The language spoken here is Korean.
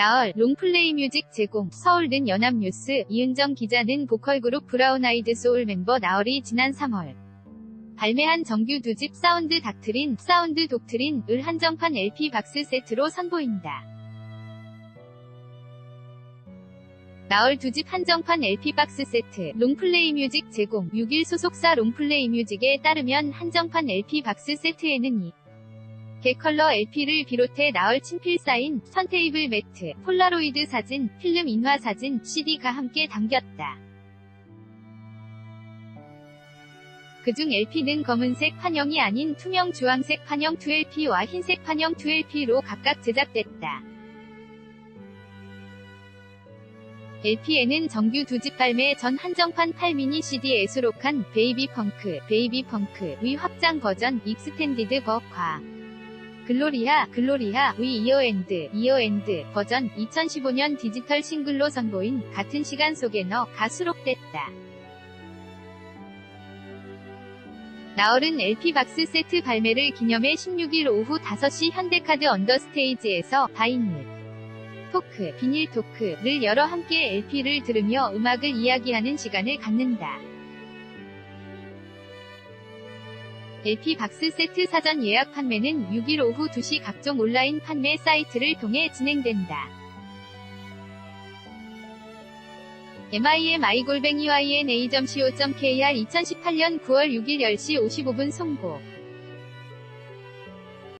나얼, 롱플레이 뮤직 제공, 서울는 연합뉴스, 이은정 기자는 보컬그룹 브라운 아이드 소울 멤버 나얼이 지난 3월 발매한 정규 두집 사운드 닥트린, 사운드 독트린 을 한정판 LP 박스 세트로 선보인다. 나얼 두집 한정판 LP 박스 세트, 롱플레이 뮤직 제공, 6일 소속사 롱플레이 뮤직에 따르면 한정판 LP 박스 세트에는 이 개컬러 LP를 비롯해 나얼 친필 사인, 선테이블 매트, 폴라로이드 사진, 필름 인화 사진, CD가 함께 담겼다. 그중 LP는 검은색 판형이 아닌 투명 주황색 판형 2LP와 흰색 판형 2LP로 각각 제작됐다. LP에는 정규 두집 발매 전 한정판 8미니 CD에 수록한 베이비 펑크, 베이비 펑크, 위 확장 버전, 익스텐디드 버과, 글로리아, 글로리아, 위 이어엔드, 이어엔드 버전 2015년 디지털 싱글로 선보인 같은 시간 속에 너가 수록됐다. 나얼은 LP 박스 세트 발매를 기념해 16일 오후 5시 현대카드 언더스테이지에서 바이닐, 토크, 비닐 토크를 열어 함께 LP를 들으며 음악을 이야기하는 시간을 갖는다. LP 박스 세트 사전 예약 판매는 6일 오후 2시 각종 온라인 판매 사이트를 통해 진행된다. mimigol뱅이yna.co.kr 2018년 9월 6일 10시 55분 송고